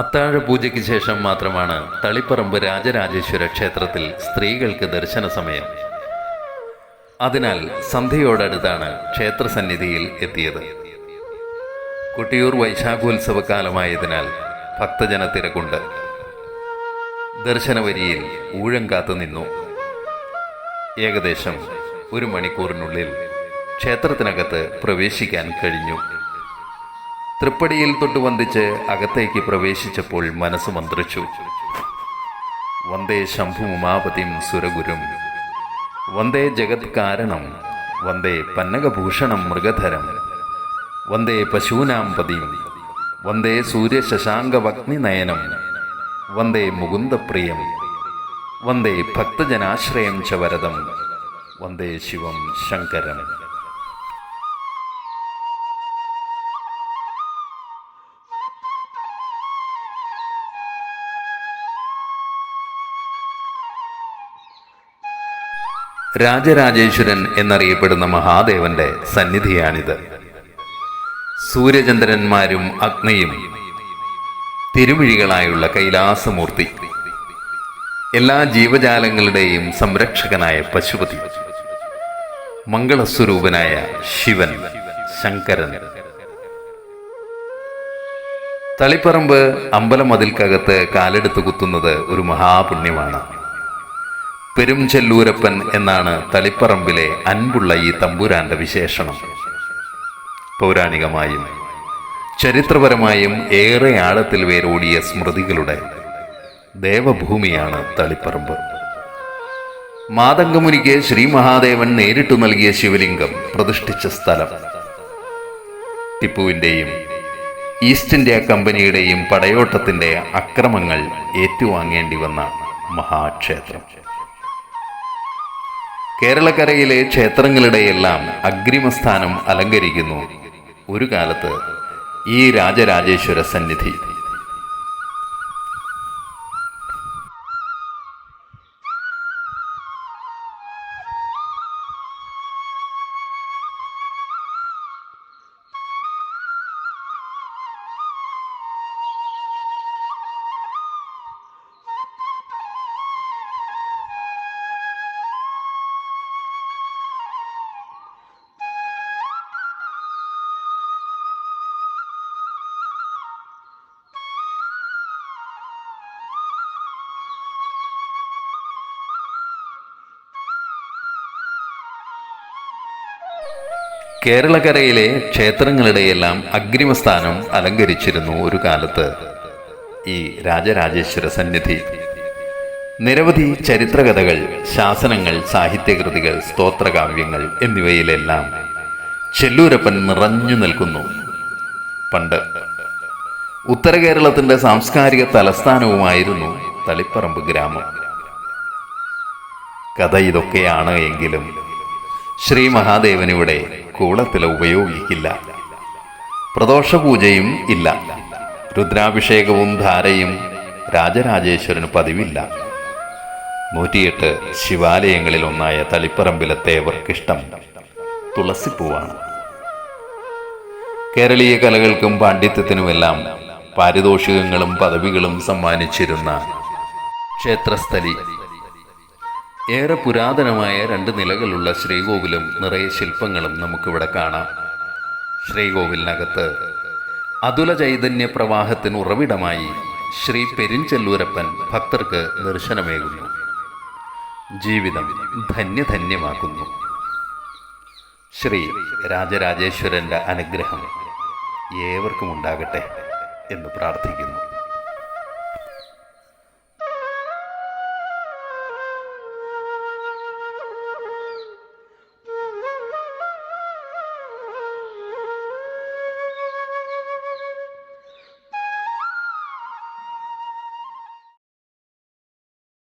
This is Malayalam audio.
അത്താഴ പൂജയ്ക്ക് ശേഷം മാത്രമാണ് തളിപ്പറമ്പ് രാജരാജേശ്വര ക്ഷേത്രത്തിൽ സ്ത്രീകൾക്ക് ദർശന സമയം. അതിനാൽ സന്ധ്യയോടടുത്താണ് ക്ഷേത്രസന്നിധിയിൽ എത്തിയത്. കൊട്ടിയൂർ വൈശാഖോത്സവ കാലമായതിനാൽ ഭക്തജന തിരക്കുണ്ട് ദർശനവരിയിൽ ഊഴം കാത്തു നിന്നു. ഏകദേശം ഒരു മണിക്കൂറിനുള്ളിൽ ക്ഷേത്രത്തിനകത്ത് പ്രവേശിക്കാൻ കഴിഞ്ഞു. തൃപ്പടിയിൽ തൊട്ട് വന്ദിച്ച് അകത്തേക്ക് പ്രവേശിച്ചപ്പോൾ മനസ്സ് മന്ത്രിച്ചു. വന്ദേ ശംഭു ശംഭുമാപതിം സുരഗുരും. വന്ദേ ജഗത് കാരണം. വന്ദേ പന്നകഭൂഷണം മൃഗധരം. വന്ദേ പശൂനാം പതിം. വന്ദേ സൂര്യശശാങ്കവഗ്നിനയനം. വന്ദേ മുകുന്ദപ്രിയം. വന്ദേ ഭക്തജനാശ്രയം ച വന്ദേ ശിവം ശങ്കരം. രാജരാജേശ്വരൻ എന്നറിയപ്പെടുന്ന മഹാദേവന്റെ സന്നിധിയാണിത്. സൂര്യചന്ദ്രന്മാരും അഗ്നിയും തിരുമിഴികളായുള്ള കൈലാസമൂർത്തി എല്ലാ ജീവജാലങ്ങളുടെയും സംരക്ഷകനായ പശുപതി മംഗളസ്വരൂപനായ ശിവൻ ശങ്കരൻ. തളിപ്പറമ്പ് അമ്പലമതിൽക്കകത്ത് കാലെടുത്ത് കുത്തുന്നത് ഒരു മഹാപുണ്യമാണ്. പെരുംചെല്ലൂരപ്പൻ എന്നാണ് തളിപ്പറമ്പിലെ അൻപുള്ള ഈ തമ്പുരാന്റെ വിശേഷണം. പൗരാണികമായും ചരിത്രപരമായും ഏറെ ആഴത്തിൽ വേരോടിയ സ്മൃതികളുടെ ദേവഭൂമിയാണ് തളിപ്പറമ്പ്. മാതംഗമുനിക്ക് ശ്രീ മഹാദേവൻ നേരിട്ടു നൽകിയ ശിവലിംഗം പ്രതിഷ്ഠിച്ച സ്ഥലം. ടിപ്പുവിന്റെയും ഈസ്റ്റ് ഇന്ത്യ കമ്പനിയുടെയും പടയോട്ടത്തിന്റെ അക്രമങ്ങൾ ഏറ്റുവാങ്ങേണ്ടി വന്ന മഹാക്ഷേത്രം. കേരളക്കരയിലെ ക്ഷേത്രങ്ങളുടെയെല്ലാം അഗ്രിമസ്ഥാനം അലങ്കരിക്കുന്നു. ഒരു കാലത്ത് ഈ രാജരാജേശ്വര സന്നിധി. കേരളക്കരയിലെ ക്ഷേത്രങ്ങളുടെയെല്ലാം അഗ്രിമസ്ഥാനം അലങ്കരിച്ചിരുന്നു ഒരു കാലത്ത്. ഈ രാജരാജേശ്വര സന്നിധി. നിരവധി ചരിത്രകഥകൾ ശാസനങ്ങൾ സാഹിത്യകൃതികൾ സ്തോത്രകാവ്യങ്ങൾ എന്നിവയിലെല്ലാം ചെല്ലൂരപ്പൻ നിറഞ്ഞു നിൽക്കുന്നു. പണ്ട് ഉത്തര കേരളത്തിന്റെ സാംസ്കാരിക തലസ്ഥാനവുമായിരുന്നു തളിപ്പറമ്പ് ഗ്രാമം. കഥ ഇതൊക്കെയാണ് എങ്കിലും ശ്രീ മഹാദേവൻ ഇവിടെ കൂളത്തില ഉപയോഗിക്കില്ല. പ്രദോഷപൂജയും ഇല്ല. രുദ്രാഭിഷേകവും ധാരയും രാജരാജേശ്വരന് പതിവില്ല. നൂറ്റിയെട്ട് ശിവാലയങ്ങളിൽ ഒന്നായ തളിപ്പറമ്പിലെ തേവർക്കിഷ്ടം തുളസിപ്പൂവാണ്. കേരളീയ കലകൾക്കും പാണ്ഡിത്യത്തിനുമെല്ലാം പാരിതോഷികങ്ങളും പദവികളും സമ്മാനിച്ചിരുന്ന ക്ഷേത്രസ്ഥലി ഏറെ പുരാതനമായ രണ്ട് നിലകളുള്ള ശ്രീകോവിലും നിറയെ ശില്പങ്ങളും നമുക്കിവിടെ കാണാം. ശ്രീകോവിലിനകത്ത് അതുല ചൈതന്യ പ്രവാഹത്തിന് ഉറവിടമായി ശ്രീ പെരിഞ്ചെല്ലൂരപ്പൻ ഭക്തർക്ക് ദർശനമേകുന്നു. ജീവിതം ധന്യധന്യമാക്കുന്നു. ശ്രീ രാജരാജേശ്വരന്റെ അനുഗ്രഹം ഏവർക്കും ഉണ്ടാകട്ടെ എന്ന് പ്രാർത്ഥിക്കുന്നു.